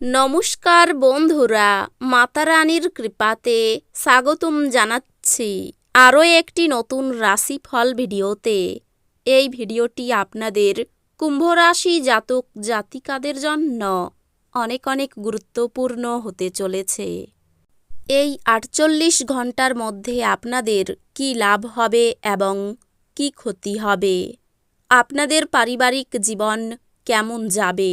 নমস্কার বন্ধুরা, মাতারানীর কৃপাতে স্বাগতম জানাচ্ছি আরও একটি নতুন রাশিফল ভিডিওতে। এই ভিডিওটি আপনাদের কুম্ভ রাশি জাতক জাতিকাদের জন্য অনেক অনেক গুরুত্বপূর্ণ হতে চলেছে। এই আটচল্লিশ ঘণ্টার মধ্যে আপনাদের কি লাভ হবে এবং কি ক্ষতি হবে? আপনাদের পারিবারিক জীবন কেমন যাবে?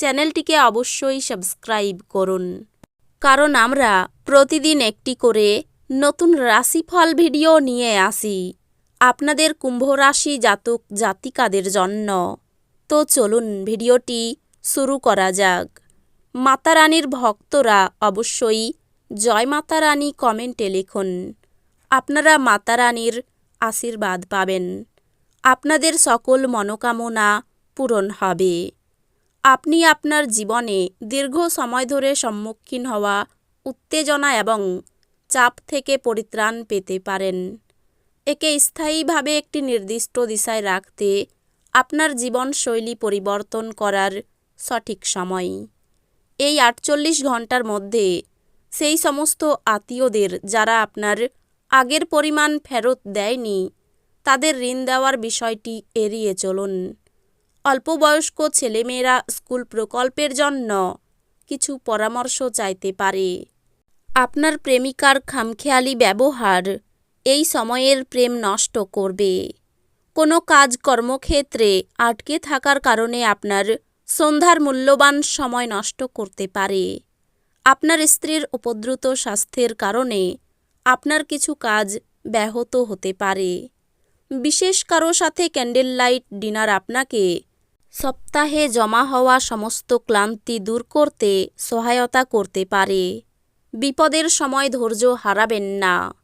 চ্যানেলটিকে অবশ্যই সাবস্ক্রাইব করুন। কারণ আমরা প্রতিদিন একটি করে নতুন রাশিফল ভিডিও নিয়ে আসি। আপনাদের কুম্ভ রাশি জাতক জাতিকাদের জন্য। তো চলুন ভিডিওটি শুরু করা যাক। মাতা রানীর ভক্তরা অবশ্যই জয় মাতা রানী কমেন্টে লিখুন। আপনারা মাতা রানীর আশীর্বাদ পাবেন। আপনাদের সকল মনোকামনা পূরণ হবে। আপনি আপনার জীবনে দীর্ঘ সময় ধরে সম্মুখীন হওয়া উত্তেজনা এবং চাপ থেকে পরিত্রাণ পেতে পারেন। একে স্থায়ীভাবে একটি নির্দিষ্ট দিশায় রাখতে আপনার জীবনশৈলী পরিবর্তন করার সঠিক সময়। এই আটচল্লিশ ঘণ্টার মধ্যে সেই সমস্ত আত্মীয়দের যারা আপনার আগের পরিমাণ ফেরত দেয়নি, তাদের ঋণ দেওয়ার বিষয়টি এড়িয়ে চলুন। অল্পবয়স্ক ছেলেমেয়েরা স্কুল প্রকল্পের জন্য কিছু পরামর্শ চাইতে পারে। আপনার প্রেমিকার খামখেয়ালি ব্যবহার এই সময়ের প্রেম নষ্ট করবে। কোনো কাজ কর্মক্ষেত্রে আটকে থাকার কারণে আপনার সন্ধ্যার মূল্যবান সময় নষ্ট করতে পারে। আপনার স্ত্রীর উপদ্রুত স্বাস্থ্যের কারণে আপনার কিছু কাজ ব্যাহত হতে পারে। বিশেষ কারও সাথে ক্যান্ডেল লাইট ডিনার আপনাকে সপ্তাহে জমা হওয়া সমস্ত ক্লান্তি দূর করতে সহায়তা করতে পারে। বিপদের সময় ধৈর্য হারাবেন না।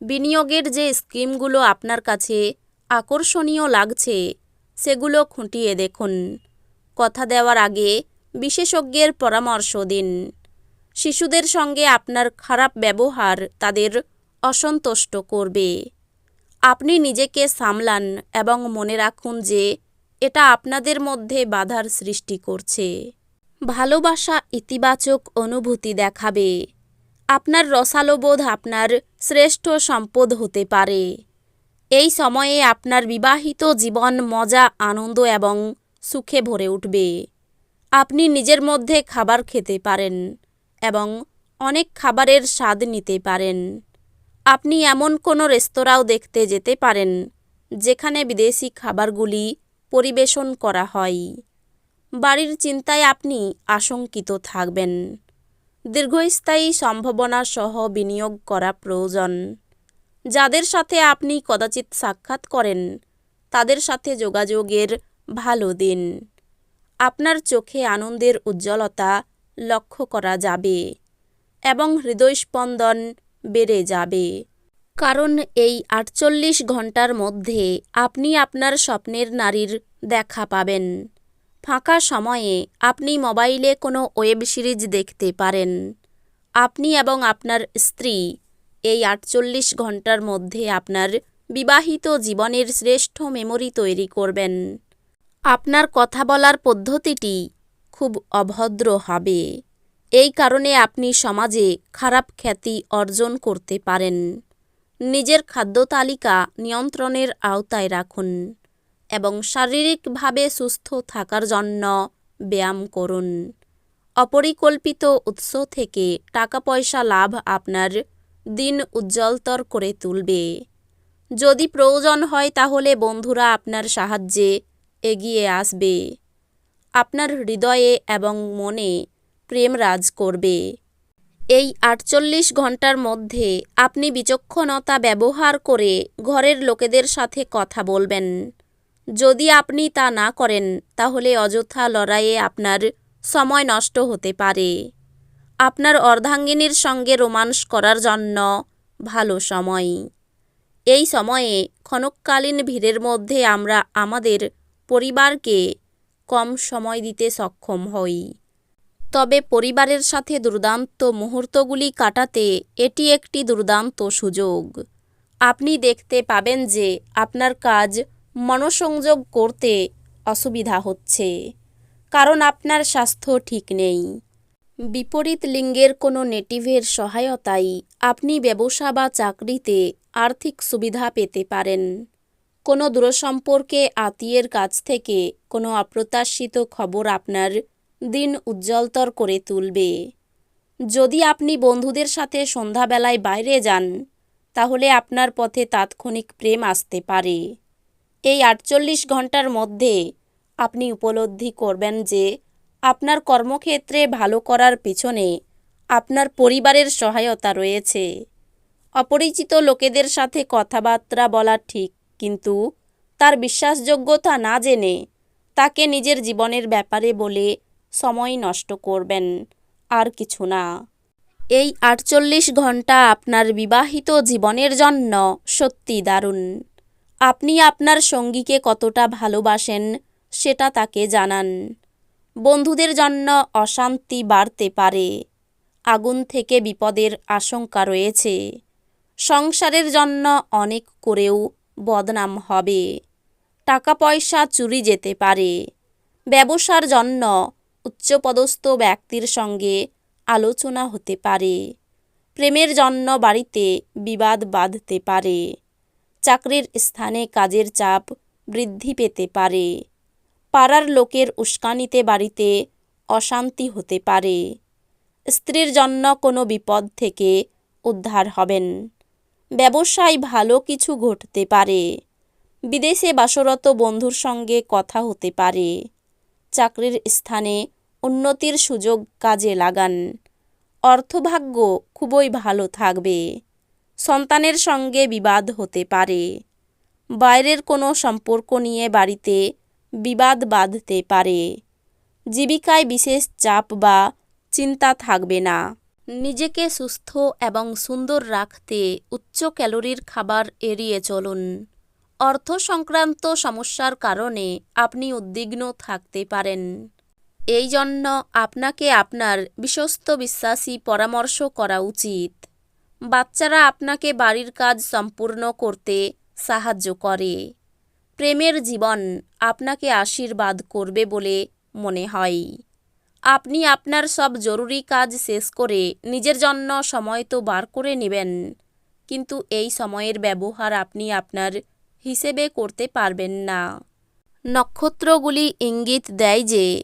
বিনিয়োগের যে স্কিমগুলো আপনার কাছে আকর্ষণীয় লাগছে, সেগুলো খুঁটিয়ে দেখুন। কথা দেওয়ার আগে বিশেষজ্ঞের পরামর্শ দিন। শিশুদের সঙ্গে আপনার খারাপ ব্যবহার তাদের অসন্তুষ্ট করবে। আপনি নিজেকে সামলান এবং মনে রাখুন যে এটা আপনাদের মধ্যে বাধার সৃষ্টি করছে। ভালোবাসা ইতিবাচক অনুভূতি দেখাবে। আপনার রসালোবোধ আপনার শ্রেষ্ঠ সম্পদ হতে পারে। এই সময়ে আপনার বিবাহিত জীবন মজা, আনন্দ এবং সুখে ভরে উঠবে। আপনি নিজের মধ্যে খাবার খেতে পারেন এবং অনেক খাবারের স্বাদ নিতে পারেন। আপনি এমন কোনো রেস্তোরাঁও দেখতে যেতে পারেন, যেখানে বিদেশি খাবারগুলি পরিবেশন করা হয়। বাড়ির চিন্তায় আপনি আশঙ্কিত থাকবেন। দীর্ঘস্থায়ী সম্ভাবনা সহ বিনিয়োগ করা প্রয়োজন। যাদের সাথে আপনি কদাচিৎ সাক্ষাৎ করেন, তাদের সাথে যোগাযোগের ভালো দিন। আপনার চোখে আনন্দের উজ্জ্বলতা লক্ষ্য করা যাবে এবং হৃদয়স্পন্দন বেড়ে যাবে। কারণ এই আটচল্লিশ ঘণ্টার মধ্যে আপনি আপনার স্বপ্নের নারীর দেখা পাবেন। ফাঁকা সময়ে আপনি মোবাইলে কোনো ওয়েব সিরিজ দেখতে পারেন। আপনি এবং আপনার স্ত্রী এই আটচল্লিশ ঘণ্টার মধ্যে আপনার বিবাহিত জীবনের শ্রেষ্ঠ মেমোরি তৈরি করবেন। আপনার কথা বলার পদ্ধতিটি খুব অভদ্র হবে। এই কারণে আপনি সমাজে খারাপ খ্যাতি অর্জন করতে পারেন। নিজের খাদ্য তালিকা নিয়ন্ত্রণের আওতায় রাখুন এবং শারীরিকভাবে সুস্থ থাকার জন্য ব্যায়াম করুন। অপরিকল্পিত উৎস থেকে টাকা পয়সা লাভ আপনার দিন উজ্জ্বলতর করে তুলবে। যদি প্রয়োজন হয় তাহলে বন্ধুরা আপনার সাহায্যে এগিয়ে আসবে। আপনার হৃদয়ে এবং মনে প্রেম রাজ করবে। এই আটচল্লিশ ঘণ্টার মধ্যে আপনি বিচক্ষণতা ব্যবহার করে ঘরের লোকেদের সাথে কথা বলবেন। যদি আপনি তা না করেন, তাহলে অযথা লড়াইয়ে আপনার সময় নষ্ট হতে পারে। আপনার অর্ধাঙ্গিনীর সঙ্গে রোমান্স করার জন্য ভালো সময়। এই সময়ে ক্ষণকালীন ভিড়ের মধ্যে আমরা আমাদের পরিবারকে কম সময় দিতে সক্ষম হই। তবে পরিবারের সাথে দুর্দান্ত মুহূর্তগুলি কাটাতে এটি একটি দুর্দান্ত সুযোগ। আপনি দেখতে পাবেন যে আপনার কাজ মনোসংযোগ করতে অসুবিধা হচ্ছে, কারণ আপনার স্বাস্থ্য ঠিক নেই। বিপরীত লিঙ্গের কোনো নেটিভের সহায়তায় আপনি ব্যবসা বা চাকরিতে আর্থিক সুবিধা পেতে পারেন। কোনো দূরসম্পর্কে আত্মীয়ের কাছ থেকে কোনো অপ্রত্যাশিত খবর আপনার দিন উজ্জ্বলতর করে তুলবে। যদি আপনি বন্ধুদের সাথে সন্ধ্যাবেলায় বাইরে যান, তাহলে আপনার পথে তাৎক্ষণিক প্রেম আসতে পারে। এই আটচল্লিশ ঘণ্টার মধ্যে আপনি উপলব্ধি করবেন যে আপনার কর্মক্ষেত্রে ভালো করার পিছনে আপনার পরিবারের সহায়তা রয়েছে। অপরিচিত লোকেদের সাথে কথাবার্তা বলা ঠিক, কিন্তু তার বিশ্বাসযোগ্যতা না জেনে তাকে নিজের জীবনের ব্যাপারে বলে সময় নষ্ট করবেন, আর কিছু না। এই আটচল্লিশ ঘণ্টা আপনার বিবাহিত জীবনের জন্য সত্যি দারুণ। আপনি আপনার সঙ্গীকে কতটা ভালোবাসেন, সেটা তাকে জানান। বন্ধুদের জন্য অশান্তি বাড়তে পারে, আগুন থেকে বিপদের আশঙ্কা রয়েছে। সংসারের জন্য অনেক করেও বদনাম হবে। টাকা পয়সা চুরি যেতে পারে। ব্যবসার জন্য উচ্চপদস্থ ব্যক্তির সঙ্গে আলোচনা হতে পারে। প্রেমের জন্য বাড়িতে বিবাদ বাঁধতে পারে। চাকরির স্থানে কাজের চাপ বৃদ্ধি পেতে পারে। পাড়ার লোকের উস্কানিতে বাড়িতে অশান্তি হতে পারে। স্ত্রীর জন্য কোনো বিপদ থেকে উদ্ধার হবেন। ব্যবসায় ভালো কিছু ঘটতে পারে। বিদেশে বাসরত বন্ধুর সঙ্গে কথা হতে পারে। চাকরির স্থানে উন্নতির সুযোগ কাজে লাগান। অর্থভাগ্য খুবই ভালো থাকবে। সন্তানের সঙ্গে বিবাদ হতে পারে। বাইরের কোনো সম্পর্ক নিয়ে বাড়িতে বিবাদ বাঁধতে পারে। জীবিকায় বিশেষ চাপ বা চিন্তা থাকবে না। নিজেকে সুস্থ এবং সুন্দর রাখতে উচ্চ ক্যালোরির খাবার এড়িয়ে চলুন। অর্থ সংক্রান্ত সমস্যার কারণে আপনি উদ্বিগ্ন থাকতে পারেন। এই জন্য আপনাকে আপনার বিশ্বস্ত বিশ্বাসী পরামর্শ করা উচিত। বাচ্চারা আপনাকে বাড়ির কাজ সম্পূর্ণ করতে সাহায্য করে। প্রেমের জীবন আপনাকে আশীর্বাদ করবে বলে মনে হয়। আপনি আপনার সব জরুরি কাজ শেষ করে নিজের জন্য সময় তো বার করে নেবেন। কিন্তু এই সময়ের ব্যবহার আপনি আপনার হিসেবে করতে পারবেন না। নক্ষত্রগুলি ইঙ্গিত দেয় যে,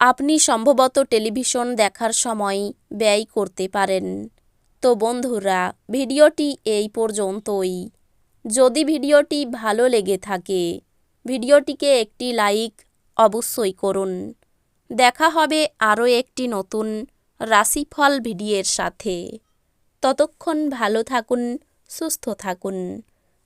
আপনি সম্ভবত টেলিভিশন দেখার সময় ব্যয় করতে পারেন। তো বন্ধুরা, ভিডিওটি এই পর্যন্তই। যদি ভিডিওটি ভালো লেগে থাকে, ভিডিওটিকে একটি লাইক অবশ্যই করুন। দেখা হবে আরও একটি নতুন রাশিফল ভিডিওর সাথে। ততক্ষণ ভালো থাকুন, সুস্থ থাকুন।